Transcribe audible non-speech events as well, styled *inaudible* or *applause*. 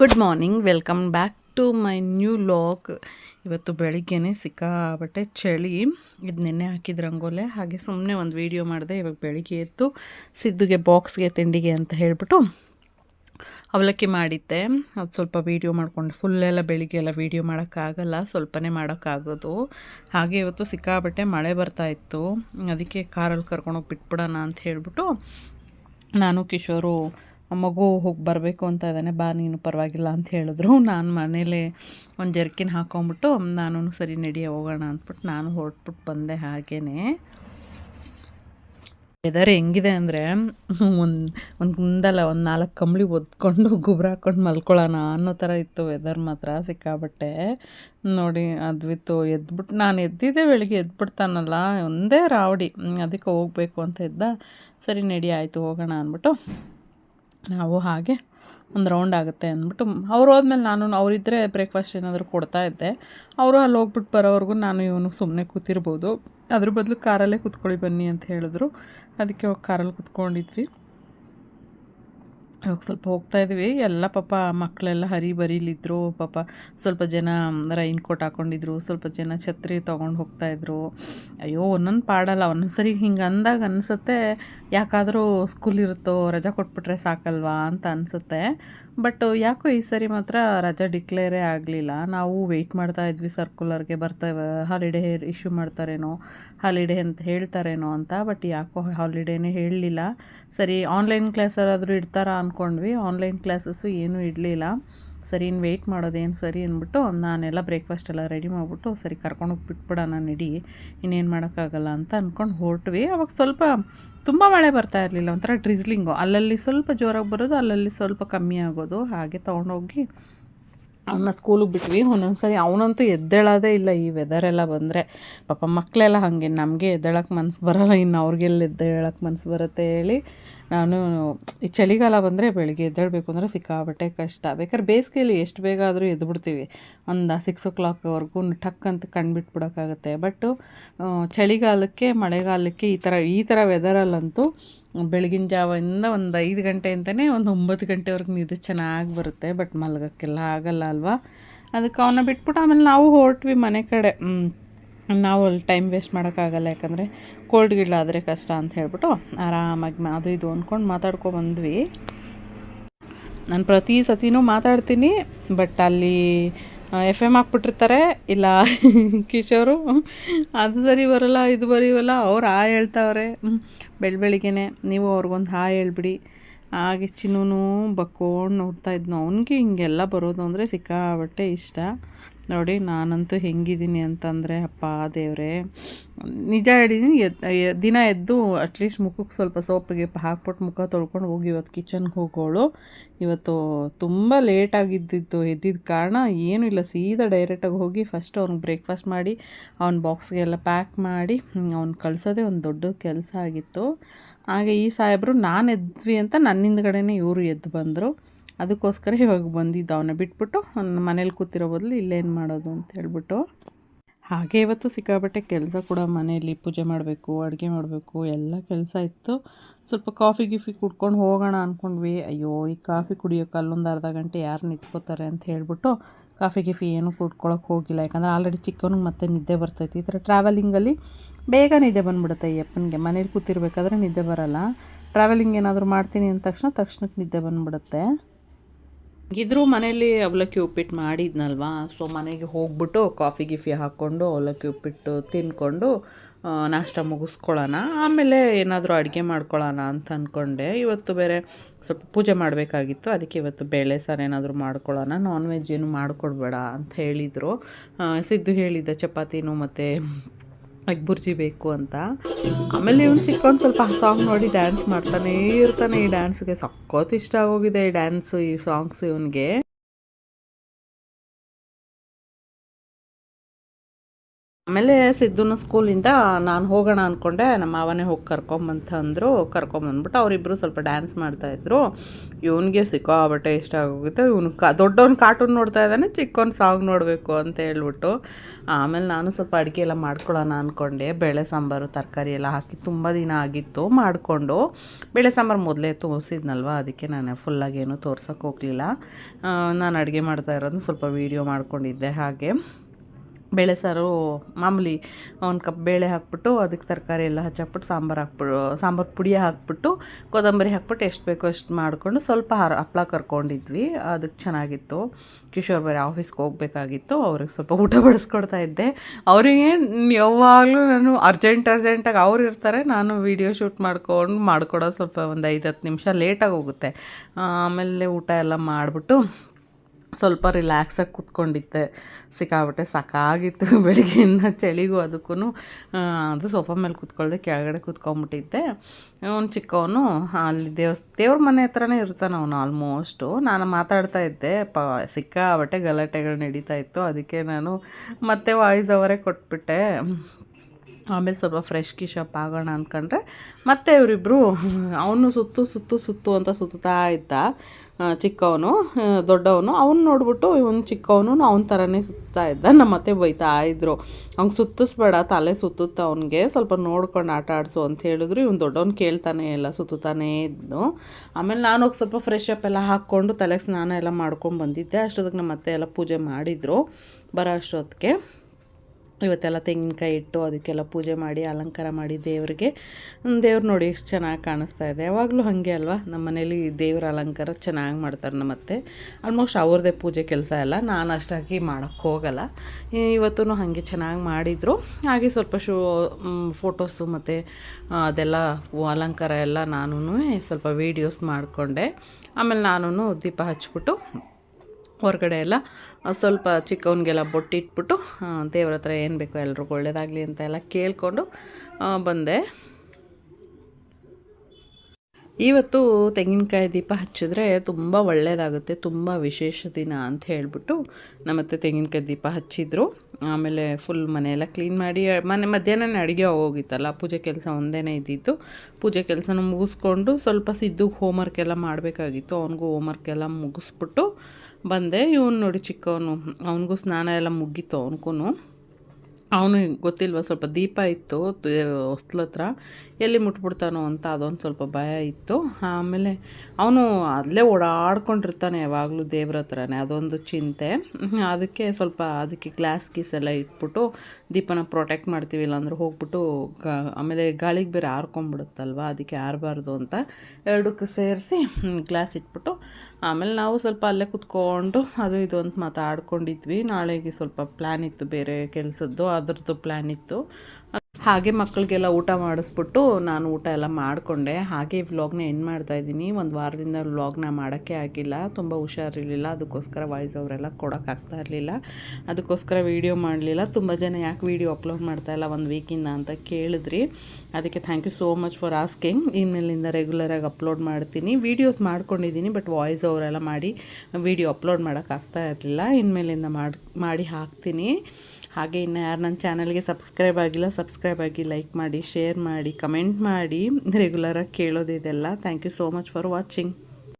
Good morning welcome back to my new look ಇವತ್ತು ಬೆಳಿಗ್ಗೆನೇ ಸಿಕ್ಕಾಬಟ್ಟೆ ಚಳಿ. ಇದು ನೆನ್ನೆ ಹಾಕಿದ ರಂಗೋಲೆ ಹಾಗೆ ಸುಮ್ಮನೆ ಒಂದು ವೀಡಿಯೋ ಮಾಡಿದೆ. ಇವಾಗ ಬೆಳಿಗ್ಗೆ ಎದ್ದು ಸಿದ್ದುಗೆ ಬಾಕ್ಸ್ಗೆ, ತಿಂಡಿಗೆ ಅಂತ ಹೇಳಿಬಿಟ್ಟು ಅವಲಕ್ಕಿ ಮಾಡಿದ್ದೆ. ಅದು ಸ್ವಲ್ಪ ವೀಡಿಯೋ ಮಾಡಿಕೊಂಡು. ಫುಲ್ಲೆಲ್ಲ ಬೆಳಿಗ್ಗೆ ಎಲ್ಲ ವೀಡಿಯೋ ಮಾಡೋಕ್ಕಾಗಲ್ಲ. ಸ್ವಲ್ಪನೇ ಮಾಡೋಕ್ಕಾಗೋದು. ಹಾಗೆ ಇವತ್ತು ಸಿಕ್ಕಾಬಟ್ಟೆ ಮಳೆ ಬರ್ತಾ ಇತ್ತು. ಅದಕ್ಕೆ ಕಾರಲ್ಲಿ ಕರ್ಕೊಂಡೋಗಿ ಬಿಟ್ಬಿಡೋಣ ಅಂತ ಹೇಳಿಬಿಟ್ಟು ನಾನು, ಕಿಶೋರು ಮಗು ಹೋಗಿ ಬರಬೇಕು ಅಂತ ಇದ್ದಾನೆ ಬಾ ನೀನು ಪರವಾಗಿಲ್ಲ ಅಂತ ಹೇಳಿದ್ರು. ನಾನು ಮನೇಲೆ ಒಂದು ಜರ್ಕಿನ ಹಾಕೊಂಬಿಟ್ಟು ನಾನು ಸರಿ ನಡೆಯ ಹೋಗೋಣ ಅಂದ್ಬಿಟ್ಟು ನಾನು ಹೊರಟ್ಬಿಟ್ಟು ಬಂದೆ ಹಾಗೇ ವೆದರ್ ಹೆಂಗಿದೆ ಅಂದರೆ, ಒಂದು ಒಂದು ಕುಂದಲ್ಲ ಒಂದು ನಾಲ್ಕು ಕಂಬಳಿ ಒದ್ಕೊಂಡು ಗೊಬ್ಬರ ಹಾಕ್ಕೊಂಡು ಮಲ್ಕೊಳ್ಳೋಣ ಅನ್ನೋ ಥರ ಇತ್ತು ವೆದರ್ ಮಾತ್ರ ಸಿಕ್ಕಾಬಟ್ಟೆ ನೋಡಿ ಅದ್ವಿತ್ತು ಎದ್ಬಿಟ್ಟು ನಾನು ಎದ್ದಿದ್ದೆ ಬೆಳಿಗ್ಗೆ ಎದ್ಬಿಡ್ತಾನಲ್ಲ, ಒಂದೇ ರಾವಡಿ, ಅದಕ್ಕೆ ಹೋಗಬೇಕು ಅಂತ ಇದ್ದ ಸರಿ ನಡಿ, ಆಯಿತು, ಹೋಗೋಣ ಅಂದ್ಬಿಟ್ಟು ನಾವು ಹಾಗೆ ಒಂದು ರೌಂಡ್ ಆಗುತ್ತೆ ಅಂದ್ಬಿಟ್ಟು, ಅವ್ರು ಹೋದ್ಮೇಲೆ ನಾನು ಅವರಿದ್ದರೆ ಬ್ರೇಕ್ಫಾಸ್ಟ್ ಏನಾದರೂ ಕೊಡ್ತಾ ಇದ್ದೆ. ಅವರು ಅಲ್ಲಿ ಹೋಗ್ಬಿಟ್ಟು ಬರೋವರೆಗೂ ನಾನು ಇವನು ಸುಮ್ಮನೆ ಕೂತಿರ್ಬೋದು. ಅದ್ರ ಬದಲು ಕಾರಲ್ಲೇ ಕೂತ್ಕೊಳ್ಳಿ ಬನ್ನಿ ಅಂತ ಹೇಳಿದ್ರು. ಅದಕ್ಕೆ ಹೋಗಿ ಕಾರಲ್ಲಿ ಕೂತ್ಕೊಂಡಿದ್ವಿ. ಇವಾಗ ಸ್ವಲ್ಪ ಹೋಗ್ತಾ ಇದ್ವಿ. ಎಲ್ಲ ಪಾಪ ಮಕ್ಕಳೆಲ್ಲ ಹರಿ ಬರೀಲಿದ್ರು ಪಾಪ ಸ್ವಲ್ಪ ಜನ ರೈನ್ ಕೋಟ್ ಹಾಕ್ಕೊಂಡಿದ್ರು ಸ್ವಲ್ಪ ಜನ ಛತ್ರಿ ತೊಗೊಂಡು ಹೋಗ್ತಾಯಿದ್ರು ಅಯ್ಯೋ, ಒಂದೊಂದು ಪಾಡಲ್ಲ. ಒಂದೊಂದು ಸರಿ ಹಿಂಗೆ ಅಂದಾಗ ಅನಿಸುತ್ತೆ ಯಾಕಾದರೂ ಸ್ಕೂಲ್ ಇರುತ್ತೋ, ರಜಾ ಕೊಟ್ಬಿಟ್ರೆ ಸಾಕಲ್ವಾ ಅಂತ ಅನಿಸುತ್ತೆ. ಬಟ್ ಯಾಕೋ ಈ ಸರಿ ಮಾತ್ರ ರಜಾ ಡಿಕ್ಲೇರೇ ಆಗಲಿಲ್ಲ. ನಾವು ವೆಯ್ಟ್ ಮಾಡ್ತಾ ಇದ್ವಿ ಸರ್ಕುಲರ್ಗೆ ಬರ್ತವೆ ಹಾಲಿಡೇ ಇಶ್ಯೂ ಮಾಡ್ತಾರೇನೋ ಹಾಲಿಡೇ ಅಂತ ಹೇಳ್ತಾರೇನೋ ಅಂತ ಬಟ್ ಯಾಕೋ ಹಾಲಿಡೇನೇ ಹೇಳಲಿಲ್ಲ. ಸರಿ ಆನ್ಲೈನ್ ಕ್ಲಾಸರಾದರೂ ಇಡ್ತಾರಾ ಅಂದ್ಕೊಂಡ್ವಿ ಆನ್ಲೈನ್ ಕ್ಲಾಸಸ್ಸು ಏನೂ ಇಡಲಿಲ್ಲ. ಸರಿ ಇನ್ನು ವೆಯ್ಟ್ ಮಾಡೋದೇನು ಸರಿ ಅಂದ್ಬಿಟ್ಟು ನಾನೆಲ್ಲ ಬ್ರೇಕ್ಫಾಸ್ಟ್ ಎಲ್ಲ ರೆಡಿ ಮಾಡಿಬಿಟ್ಟು ಸರಿ ಕರ್ಕೊಂಡು ಬಿಟ್ಬಿಡೋಣ ನಡಿ ಇನ್ನೇನು ಮಾಡೋಕ್ಕಾಗಲ್ಲ ಅಂತ ಅಂದ್ಕೊಂಡು ಹೊರಟ್ವಿ. ಅವಾಗ ಸ್ವಲ್ಪ ತುಂಬ ಮಳೆ ಬರ್ತಾ ಇರಲಿಲ್ಲ, ಒಂಥರ ಡ್ರಿಸ್ಲಿಂಗು ಅಲ್ಲಲ್ಲಿ ಸ್ವಲ್ಪ ಜೋರಾಗಿ ಬರೋದು, ಅಲ್ಲಲ್ಲಿ ಸ್ವಲ್ಪ ಕಮ್ಮಿ ಆಗೋದು, ಹಾಗೆ ತೊಗೊಂಡೋಗಿ ಅವನ್ನ ಸ್ಕೂಲಿಗೆ ಬಿಟ್ವಿ. ಒಂದೊಂದು ಸರಿ ಅವನಂತೂ ಎದ್ದೇಳೋದೇ ಇಲ್ಲ, ಈ ವೆದರೆಲ್ಲ ಬಂದರೆ. ಪಾಪ ಮಕ್ಕಳೆಲ್ಲ ಹಾಗೆ, ನಮಗೆ ಎದ್ದೇಳಕ್ಕೆ ಮನ್ಸು ಬರೋಲ್ಲ, ಇನ್ನು ಅವ್ರಿಗೆಲ್ಲ ಎದ್ದೇಳಕ್ಕೆ ಮನಸ್ಸು ಬರುತ್ತೆ ಹೇಳಿ. ನಾನು ಈ ಚಳಿಗಾಲ ಬಂದರೆ ಬೆಳಿಗ್ಗೆ ಎದ್ದೇಳಬೇಕು ಅಂದರೆ ಸಿಕ್ಕಾಬಟ್ಟೆ ಕಷ್ಟ. ಬೇಕಾದ್ರೆ ಬೇಸಿಗೆಯಲ್ಲಿ ಎಷ್ಟು ಬೇಗ ಆದರೂ ಎದ್ಬಿಡ್ತೀವಿ. ಒಂದು ಸಿಕ್ಸ್ ಓ ಕ್ಲಾಕ್ವರೆಗೂ ಟಕ್ ಅಂತ ಕಣ್ಬಿಟ್ಬಿಡೋಕ್ಕಾಗುತ್ತೆ ಬಟ್ಟು ಚಳಿಗಾಲಕ್ಕೆ, ಮಳೆಗಾಲಕ್ಕೆ ಈ ಥರ ಈ ಥರ ವೆದರಲ್ಲಂತೂ ಬೆಳಗಿನ ಜಾವದಿಂದ ಒಂದು ಐದು ಗಂಟೆ ಅಂತಲೇ ಒಂದು ಒಂಬತ್ತು ಗಂಟೆವರೆಗೂ ನಿದ್ದೆ ಚೆನ್ನಾಗಿ ಬರುತ್ತೆ. ಬಟ್ ಮಲಗೋಕ್ಕೆಲ್ಲ ಆಗಲ್ಲ ಅಲ್ವಾ? ಅದಕ್ಕೆ ಅವನ್ನ ಬಿಟ್ಬಿಟ್ಟು ಆಮೇಲೆ ನಾವು ಹೊರಟ್ವಿ ಮನೆ ಕಡೆ. ನಾವು ಅಲ್ಲಿ ಟೈಮ್ ವೇಸ್ಟ್ ಮಾಡೋಕ್ಕಾಗಲ್ಲ, ಯಾಕಂದರೆ ಕೋಲ್ಡ್ ಗಿಲ್ಡ್ ಆದರೆ ಕಷ್ಟ ಅಂತ ಹೇಳ್ಬಿಟ್ಟು ಆರಾಮಾಗಿ ಅದು ಇದು ಅಂದ್ಕೊಂಡು ಮಾತಾಡ್ಕೊ ಬಂದ್ವಿ. ನಾನು ಪ್ರತಿ ಸತಿನೂ ಮಾತಾಡ್ತೀನಿ ಬಟ್ ಅಲ್ಲಿ ಎಫ್ ಎಂ ಹಾಕ್ಬಿಟ್ಟಿರ್ತಾರೆ, ಇಲ್ಲ *laughs* ಕಿಶೋರು ಅದು ಸರಿ ಬರೋಲ್ಲ, ಇದು ಬರೀವಲ್ಲ ಅವ್ರು ಆ ಹೇಳ್ತಾವ್ರೆ. ಬೆಳ ಬೆಳಿಗ್ಗೆನೆ ನೀವು ಅವ್ರಿಗೊಂದು ಹಾ ಹೇಳ್ಬಿಡಿ. ಹಾಗೆ ಚಿನ್ನೂ ಬಕ್ಕೊಂಡು ನೋಡ್ತಾ ಇದ್ನು, ಅವನಿಗೆ ಹಿಂಗೆಲ್ಲ ಬರೋದು ಅಂದರೆ ಸಿಕ್ಕಾಬಟ್ಟೆ ಇಷ್ಟ. ನೋಡಿ, ನಾನಂತೂ ಹೆಂಗಿದ್ದೀನಿ ಅಂತಂದರೆ, ಅಪ್ಪ, ದೇವರೇ, ನಿಜ ಹೇಳಿದ್ದೀನಿ ದಿನ ಎದ್ದು ಅಟ್ಲೀಸ್ಟ್ ಮುಖಕ್ಕೆ ಸ್ವಲ್ಪ ಸೋಪಿಗೆ ಹಾಕ್ಬಿಟ್ಟು ಮುಖ ತೊಳ್ಕೊಂಡು ಹೋಗಿ ಇವತ್ತು ಕಿಚನ್ಗೆ ಹೋಗೋಳು. ಇವತ್ತು ತುಂಬ ಲೇಟಾಗಿದ್ದಿತ್ತು ಎದ್ದಿದ್ದ ಕಾರಣ ಏನೂ ಇಲ್ಲ. ಸೀದಾ ಡೈರೆಕ್ಟಾಗಿ ಹೋಗಿ ಫಸ್ಟ್ ಅವ್ನಿಗೆ ಬ್ರೇಕ್ಫಾಸ್ಟ್ ಮಾಡಿ, ಅವ್ನ ಬಾಕ್ಸ್ಗೆಲ್ಲ ಪ್ಯಾಕ್ ಮಾಡಿ ಅವ್ನು ಕಳಿಸೋದೇ ಒಂದು ದೊಡ್ಡ ಕೆಲಸ ಆಗಿತ್ತು. ಹಾಗೆ ಈ ಸಾಹೇಬರು ನಾನು ಎದ್ವಿ ಅಂತ ನನ್ನಿಂದಗಡೆನೇ ಇವರು ಎದ್ದು ಬಂದರು. ಅದಕ್ಕೋಸ್ಕರ ಇವಾಗ ಬಂದಿದ್ದ ಅವನ್ನ ಬಿಟ್ಬಿಟ್ಟು ಮನೇಲಿ ಕೂತಿರೋ ಬದಲು ಇಲ್ಲೇನು ಮಾಡೋದು ಅಂತ ಹೇಳ್ಬಿಟ್ಟು. ಹಾಗೆ ಇವತ್ತು ಸಿಕ್ಕಾಬಟ್ಟೆ ಕೆಲಸ ಕೂಡ ಮನೆಯಲ್ಲಿ ಪೂಜೆ ಮಾಡಬೇಕು, ಅಡುಗೆ ಮಾಡಬೇಕು, ಎಲ್ಲ ಕೆಲಸ ಇತ್ತು. ಸ್ವಲ್ಪ ಕಾಫಿ ಗಿಫಿ ಕುಡ್ಕೊಂಡು ಹೋಗೋಣ ಅಂದ್ಕೊಂಡ್ವಿ ಅಯ್ಯೋ, ಈ ಕಾಫಿ ಕುಡಿಯೋಕೆ ಅಲ್ಲೊಂದು ಅರ್ಧ ಗಂಟೆ ಯಾರು ನಿಂತ್ಕೋತಾರೆ ಅಂತ ಹೇಳ್ಬಿಟ್ಟು ಕಾಫಿ ಗಿಫಿ ಏನೂ ಕುಡ್ಕೊಳಕ್ಕೆ ಹೋಗಿಲ್ಲ. ಯಾಕಂದರೆ ಆಲ್ರೆಡಿ ಚಿಕ್ಕವನಿಗೆ ಮತ್ತೆ ನಿದ್ದೆ ಬರ್ತೈತಿ. ಈ ಥರ ಟ್ರಾವೆಲಿಂಗಲ್ಲಿ ಬೇಗ ನಿದ್ದೆ ಬಂದುಬಿಡುತ್ತೆ ಅಪ್ಪನಿಗೆ. ಮನೇಲಿ ಕೂತಿರ್ಬೇಕಾದ್ರೆ ನಿದ್ದೆ ಬರೋಲ್ಲ. ಟ್ರಾವೆಲಿಂಗ್ ಏನಾದರೂ ಮಾಡ್ತೀನಿ ಅಂದ ತಕ್ಷಣ ತಕ್ಷಣಕ್ಕೆ ನಿದ್ದೆ ಬಂದುಬಿಡುತ್ತೆ. ಇದ್ರೂ ಮನೇಲಿ ಅವಲಕ್ಕಿ ಉಪ್ಪಿಟ್ಟು ಮಾಡಿದ್ನಲ್ವಾ? ಸೊ ಮನೆಗೆ ಹೋಗ್ಬಿಟ್ಟು ಕಾಫಿ ಗಿಫಿ ಹಾಕ್ಕೊಂಡು ಅವಲಕ್ಕಿ ಉಪ್ಪಿಟ್ಟು ತಿನ್ಕೊಂಡು ನಾಷ್ಟ ಮುಗಿಸ್ಕೊಳ್ಳೋಣ. ಆಮೇಲೆ ಏನಾದರೂ ಅಡುಗೆ ಮಾಡ್ಕೊಳ್ಳೋಣ ಅಂತ ಅಂದ್ಕೊಂಡೆ ಇವತ್ತು ಬೇರೆ ಸ್ವಲ್ಪ ಪೂಜೆ ಮಾಡಬೇಕಾಗಿತ್ತು. ಅದಕ್ಕೆ ಇವತ್ತು ಬೇಳೆ ಸಾರು ಏನಾದರೂ ಮಾಡ್ಕೊಳ್ಳೋಣ. ನಾನ್ ವೆಜ್ ಏನು ಮಾಡಿಕೊಡ್ಬೇಡ ಅಂತ ಹೇಳಿದರು. ಸಿದ್ದು ಹೇಳಿದ್ದ ಚಪಾತಿನೂ ಮತ್ತು ಎಗ್ ಬುರ್ಜಿ ಬೇಕು ಅಂತ. ಆಮೇಲೆ ಇವನು ಚಿಕ್ಕವನು ಸ್ವಲ್ಪ ಸಾಂಗ್ ನೋಡಿ ಡ್ಯಾನ್ಸ್ ಮಾಡ್ತಾನೆ ಇರ್ತಾನೆ ಈ ಡ್ಯಾನ್ಸ್ಗೆ ಸಖತ್ ಇಷ್ಟ ಆಗೋಗಿದೆ ಈ ಡ್ಯಾನ್ಸ್ ಈ ಸಾಂಗ್ಸ್ ಇವನಿಗೆ. ಆಮೇಲೆ ಸಿದ್ದುನ ಸ್ಕೂಲಿಂದ ನಾನು ಹೋಗೋಣ ಅಂದ್ಕೊಂಡೆ ನಮ್ಮ ಮಾವನೇ ಹೋಗಿ ಕರ್ಕೊಂಬಂತ ಅಂದರು. ಕರ್ಕೊಂಬಂದ್ಬಿಟ್ಟು ಅವರಿಬ್ಬರು ಸ್ವಲ್ಪ ಡ್ಯಾನ್ಸ್ ಮಾಡ್ತಾಯಿದ್ರು ಇವನಿಗೆ ಬಟ್ಟೆ ಇಷ್ಟ ಆಗೋಗುತ್ತೆ. ಇವನು ಕಾ, ದೊಡ್ಡವ್ನು ಕಾರ್ಟೂನ್ ನೋಡ್ತಾ ಇದ್ದಾನೆ ಚಿಕ್ಕವ್ನು ಸಾಂಗ್ ನೋಡಬೇಕು ಅಂತ ಹೇಳ್ಬಿಟ್ಟು ಆಮೇಲೆ ನಾನು ಸ್ವಲ್ಪ ಅಡುಗೆ ಎಲ್ಲ ಮಾಡ್ಕೊಳ್ಳೋಣ ಅಂದ್ಕೊಂಡೆ ಬೇಳೆ ಸಾಂಬಾರು, ತರಕಾರಿ ಎಲ್ಲ ಹಾಕಿ ತುಂಬ ದಿನ ಆಗಿತ್ತು, ಮಾಡಿಕೊಂಡು ಬೇಳೆ ಸಾಂಬಾರು ಮೊದಲೇ ತೋರಿಸಿದ್ನಲ್ವ, ಅದಕ್ಕೆ ನಾನು ಫುಲ್ಲಾಗಿ ಏನೂ ತೋರ್ಸೋಕ್ಕೆ ಹೋಗಲಿಲ್ಲ. ನಾನು ಅಡುಗೆ ಮಾಡ್ತಾ ಇರೋದನ್ನ ಸ್ವಲ್ಪ ವೀಡಿಯೋ ಮಾಡ್ಕೊಂಡಿದ್ದೆ ಹಾಗೆ. ಬೇಳೆ ಸಾರು ಮಾಮೂಲಿ ಒಂದು ಕಪ್ ಬೇಳೆ ಹಾಕ್ಬಿಟ್ಟು ಅದಕ್ಕೆ ತರಕಾರಿ ಎಲ್ಲ ಹಚ್ಚಾಕ್ಬಿಟ್ಟು ಸಾಂಬಾರು ಹಾಕ್ಬಿಟ್ಟು ಸಾಂಬಾರು ಪುಡಿ ಹಾಕ್ಬಿಟ್ಟು, ಕೊತ್ತಂಬರಿ ಹಾಕ್ಬಿಟ್ಟು ಎಷ್ಟು ಬೇಕೋ ಅಷ್ಟು ಮಾಡಿಕೊಂಡು ಸ್ವಲ್ಪ ಹಾರ ಹಪ್ಪಳ ಕರ್ಕೊಂಡಿದ್ವಿ, ಅದಕ್ಕೆ ಚೆನ್ನಾಗಿತ್ತು. ಕಿಶೋರ್ ಬೇರೆ ಆಫೀಸ್ಗೆ ಹೋಗಬೇಕಾಗಿತ್ತು, ಅವ್ರಿಗೆ ಸ್ವಲ್ಪ ಊಟ *laughs* ಬಡಿಸ್ಕೊಡ್ತಾ ಇದ್ದೆ. ಅವರಿಗೆ ಯಾವಾಗಲೂ ನಾನು ಅರ್ಜೆಂಟ್ ಅರ್ಜೆಂಟಾಗಿ ಅವ್ರು ಇರ್ತಾರೆ, ನಾನು ವೀಡಿಯೋ ಶೂಟ್ ಮಾಡ್ಕೊಂಡು ಮಾಡ್ಕೊಡೋ ಸ್ವಲ್ಪ ಒಂದು ಐದು ಹತ್ತು ನಿಮಿಷ ಲೇಟಾಗಿ ಹೋಗುತ್ತೆ. ಆಮೇಲೆ ಊಟ ಎಲ್ಲ ಮಾಡಿಬಿಟ್ಟು ಸ್ವಲ್ಪ ರಿಲ್ಯಾಕ್ಸಾಗಿ ಕೂತ್ಕೊಂಡಿದ್ದೆ. ಸಿಕ್ಕಾಬಿಟ್ಟೆ ಸಾಕಾಗಿತ್ತು *laughs* ಬೆಳಗ್ಗೆಯಿಂದ ಚಳಿಗೂ ಅದಕ್ಕೂ ಅದು ಸೋಫಾ ಮೇಲೆ ಕೂತ್ಕೊಳ್ದೆ ಕೆಳಗಡೆ ಕೂತ್ಕೊಂಡ್ಬಿಟ್ಟಿದ್ದೆ. ಅವನು ಚಿಕ್ಕವನು, ಅಲ್ಲಿ ದೇವಸ್, ದೇವ್ರ ಮನೆ ಹತ್ರನೇ ಇರ್ತಾನೆ ಅವನು ಆಲ್ಮೋಸ್ಟು ನಾನು ಮಾತಾಡ್ತಾ ಇದ್ದೆ ಪ ಸಿಕ್ಕಾಬಟ್ಟೆ ಗಲಾಟೆಗಳು ನಡೀತಾ ಇತ್ತು. ಅದಕ್ಕೆ ನಾನು ಮತ್ತೆ ವಾಯ್ಸ್ ಅವರೇ ಕೊಟ್ಬಿಟ್ಟೆ. ಆಮೇಲೆ ಸ್ವಲ್ಪ ಫ್ರೆಶ್ ಕಿಶಪ್ ಆಗೋಣ ಅಂದ್ಕೊಂಡ್ರೆ ಮತ್ತೆ ಇವರಿಬ್ಬರು ಅವನು ಸುತ್ತು ಸುತ್ತು ಸುತ್ತು ಅಂತ ಸುತ್ತಾ ಇದ್ದ ಚಿಕ್ಕವನು ದೊಡ್ಡವನು. ಅವ್ನು ನೋಡ್ಬಿಟ್ಟು ಇವನು ಚಿಕ್ಕವನು ಅವನ ಥರನೇ ಸುತ್ತಾ ಇದ್ದ. ನಮ್ಮ ಮತ್ತೆ ಬೈತಾ ಇದ್ರು. ಅವ್ನಿಗೆ ಸುತ್ತಿಸ್ಬೇಡ, ತಲೆ ಸುತ್ತುತ್ತೆ ಅವನಿಗೆ. ಸ್ವಲ್ಪ ನೋಡ್ಕೊಂಡು ಆಟ ಆಡಿಸು ಅಂತ ಹೇಳಿದ್ರು. ಇವ್ನು ದೊಡ್ಡವನು ಕೇಳ್ತಾನೆ ಇಲ್ಲ ಸುತ್ತಾನೇ ಇದ್ದು ಆಮೇಲೆ ನಾನು ಹೋಗಿ ಸ್ವಲ್ಪ ಫ್ರೆಶ್ ಅಪ್ ಎಲ್ಲ ಹಾಕ್ಕೊಂಡು ತಲೆಗೆ ಸ್ನಾನ ಎಲ್ಲ ಮಾಡ್ಕೊಂಡು ಬಂದಿದ್ದೆ. ಅಷ್ಟೊತ್ತಿಗೆ ನಮ್ಮ ಮತ್ತೆ ಎಲ್ಲ ಪೂಜೆ ಮಾಡಿದರು ಬರೋ ಅಷ್ಟೊತ್ತಿಗೆ. ಇವತ್ತೆಲ್ಲ ತೆಂಗಿನಕಾಯಿ ಇಟ್ಟು ಅದಕ್ಕೆಲ್ಲ ಪೂಜೆ ಮಾಡಿ, ಅಲಂಕಾರ ಮಾಡಿ ದೇವರಿಗೆ. ದೇವ್ರು ನೋಡಿ ಎಷ್ಟು ಚೆನ್ನಾಗಿ ಕಾಣಿಸ್ತಾ ಇದೆ. ಯಾವಾಗಲೂ ಹಾಗೆ ಅಲ್ವಾ? ನಮ್ಮ ಮನೇಲಿ ದೇವ್ರ ಅಲಂಕಾರ ಚೆನ್ನಾಗಿ ಮಾಡ್ತಾರೆ ನಮ್ಮತ್ತೆ. ಆಲ್ಮೋಸ್ಟ್ ಅವ್ರದ್ದೇ ಪೂಜೆ ಕೆಲಸ ಎಲ್ಲ. ನಾನು ಅಷ್ಟಾಗಿ ಮಾಡೋಕ್ಕೆ ಹೋಗಲ್ಲ. ಇವತ್ತೂ ಹಾಗೆ ಚೆನ್ನಾಗಿ ಮಾಡಿದರು. ಹಾಗೆ ಸ್ವಲ್ಪ ಶೂ ಫೋಟೋಸು ಮತ್ತು ಅದೆಲ್ಲ ಅಲಂಕಾರ ಎಲ್ಲ ನಾನು ಸ್ವಲ್ಪ ವೀಡಿಯೋಸ್ ಮಾಡಿಕೊಂಡೆ. ಆಮೇಲೆ ನಾನು ದೀಪ ಹಚ್ಬಿಟ್ಟು ಹೊರಗಡೆ ಎಲ್ಲ ಸ್ವಲ್ಪ ಚಿಕ್ಕವನಿಗೆಲ್ಲ ಬೊಟ್ಟಿಟ್ಬಿಟ್ಟು ದೇವ್ರ ಹತ್ರ ಏನು ಬೇಕು ಎಲ್ರಿಗೂ ಒಳ್ಳೆಯದಾಗಲಿ ಅಂತ ಎಲ್ಲ ಕೇಳಿಕೊಂಡು ಬಂದೆ. ಇವತ್ತು ತೆಂಗಿನಕಾಯಿ ದೀಪ ಹಚ್ಚಿದ್ರೆ ತುಂಬ ಒಳ್ಳೆಯದಾಗುತ್ತೆ ತುಂಬ ವಿಶೇಷ ದಿನ ಅಂತ ಹೇಳಿಬಿಟ್ಟು ನಮ್ಮತ್ತೆ ತೆಂಗಿನಕಾಯಿ ದೀಪ ಹಚ್ಚಿದ್ರು. ಆಮೇಲೆ ಫುಲ್ ಮನೆಯೆಲ್ಲ ಕ್ಲೀನ್ ಮಾಡಿ, ಮನೆ ಮಧ್ಯಾಹ್ನ ಅಡುಗೆ ಹೋಗಿತ್ತಲ್ಲ, ಪೂಜೆ ಕೆಲಸ ಒಂದೇ ಇದ್ದಿತ್ತು. ಪೂಜೆ ಕೆಲಸನ ಮುಗಿಸ್ಕೊಂಡು ಸ್ವಲ್ಪ ಸಿದ್ದು ಹೋಮ್ವರ್ಕ್ ಎಲ್ಲ ಮಾಡಬೇಕಾಗಿತ್ತು, ಅವನಿಗೂ ಹೋಮ್ವರ್ಕ್ ಎಲ್ಲ ಮುಗಿಸ್ಬಿಟ್ಟು ಬಂದೆ ಇವನು ನೋಡಿ ಚಿಕ್ಕವನು. ಅವನಿಗೂ ಸ್ನಾನ ಎಲ್ಲ ಮುಗೀತು ಅವನಿಗೂ ಅವನು ಗೊತ್ತಿಲ್ವ, ಸ್ವಲ್ಪ ದೀಪ ಇತ್ತು ಹೊಸ್ಲ ಹತ್ರ. ಎಲ್ಲಿ ಮುಟ್ಬಿಡ್ತಾನೋ ಅಂತ ಅದೊಂದು ಸ್ವಲ್ಪ ಭಯ ಇತ್ತು. ಆಮೇಲೆ ಅವನು ಅಲ್ಲೇ ಓಡಾಡ್ಕೊಂಡಿರ್ತಾನೆ ಯಾವಾಗಲೂ ದೇವ್ರ ಹತ್ರನೇ, ಅದೊಂದು ಚಿಂತೆ. ಅದಕ್ಕೆ ಸ್ವಲ್ಪ ಅದಕ್ಕೆ ಗ್ಲಾಸ್ ಗೀಸ್ ಎಲ್ಲ ಇಟ್ಬಿಟ್ಟು ದೀಪನ ಪ್ರೊಟೆಕ್ಟ್ ಮಾಡ್ತೀವಿ, ಇಲ್ಲಾಂದ್ರೆ ಹೋಗ್ಬಿಟ್ಟು ಗ, ಆಮೇಲೆ ಗಾಳಿಗೆ ಬೇರೆ ಆರ್ಕೊಂಬಿಡುತ್ತಲ್ವ, ಅದಕ್ಕೆ ಹಾರಬಾರ್ದು ಅಂತ ಎರಡಕ್ಕೆ ಸೇರಿಸಿ ಗ್ಲಾಸ್ ಇಟ್ಬಿಟ್ಟು, ಆಮೇಲೆ ನಾವು ಸ್ವಲ್ಪ ಅಲ್ಲೇ ಕುತ್ಕೊಂಡು ಅದು ಇದು ಅಂತ ಮಾತಾಡ್ಕೊಂಡಿದ್ವಿ. ನಾಳೆಗೆ ಸ್ವಲ್ಪ ಪ್ಲ್ಯಾನ್ ಇತ್ತು ಬೇರೆ ಕೆಲಸದ್ದು ಅದ್ರದ್ದು ಪ್ಲ್ಯಾನ್ ಇತ್ತು. ಹಾಗೆ ಮಕ್ಕಳಿಗೆಲ್ಲ ಊಟ ಮಾಡಿಸ್ಬಿಟ್ಟು ನಾನು ಊಟ ಎಲ್ಲ ಮಾಡಿಕೊಂಡೆ. ಹಾಗೆ ವ್ಲಾಗ್ನ ಎಂಡ್ ಮಾಡ್ತಾ ಇದ್ದೀನಿ. ಒಂದು ವಾರದಿಂದ ವ್ಲಾಗ್ನ ಮಾಡೋಕ್ಕೆ ಆಗಿಲ್ಲ. ತುಂಬ ಹುಷಾರಿರಲಿಲ್ಲ ಅದಕ್ಕೋಸ್ಕರ ವಾಯ್ಸ್ ಅವರೆಲ್ಲ ಕೊಡೋಕ್ಕಾಗ್ತಾ ಇರಲಿಲ್ಲ. ಅದಕ್ಕೋಸ್ಕರ ವೀಡಿಯೋ ಮಾಡಲಿಲ್ಲ. ತುಂಬ ಜನ ಯಾಕೆ ವೀಡಿಯೋ ಅಪ್ಲೋಡ್ ಮಾಡ್ತಾ ಇಲ್ಲ? ಒಂದು ವೀಕಿಂದ ಅಂತ ಕೇಳಿದ್ರಿ. ಅದಕ್ಕೆ thank you so much for asking ಇನ್ಮೇಲಿಂದ ರೆಗ್ಯುಲರಾಗಿ ಅಪ್ಲೋಡ್ ಮಾಡ್ತೀನಿ. ವೀಡಿಯೋಸ್ ಮಾಡ್ಕೊಂಡಿದ್ದೀನಿ ಬಟ್ ವಾಯ್ಸ್ ಅವರೆಲ್ಲ ಮಾಡಿ ವೀಡಿಯೋ ಅಪ್ಲೋಡ್ ಮಾಡೋಕ್ಕಾಗ್ತಾ ಇರಲಿಲ್ಲ. ಇನ್ಮೇಲಿಂದ ಮಾಡಿ ಮಾಡಿ ಹಾಕ್ತೀನಿ. ಹಾಗೆ ಇನ್ನು ಯಾರು ನನ್ನ ಚಾನಲ್ಗೆ ಸಬ್ಸ್ಕ್ರೈಬ್ ಆಗಿಲ್ಲ, ಸಬ್ಸ್ಕ್ರೈಬ್ ಆಗಿ ಲೈಕ್ ಮಾಡಿ, ಶೇರ್ ಮಾಡಿ, ಕಮೆಂಟ್ ಮಾಡಿ. *laughs* ರೆಗ್ಯುಲರಾಗಿ ಕೇಳೋದಿದೆಲ್ಲ thank you so much for watching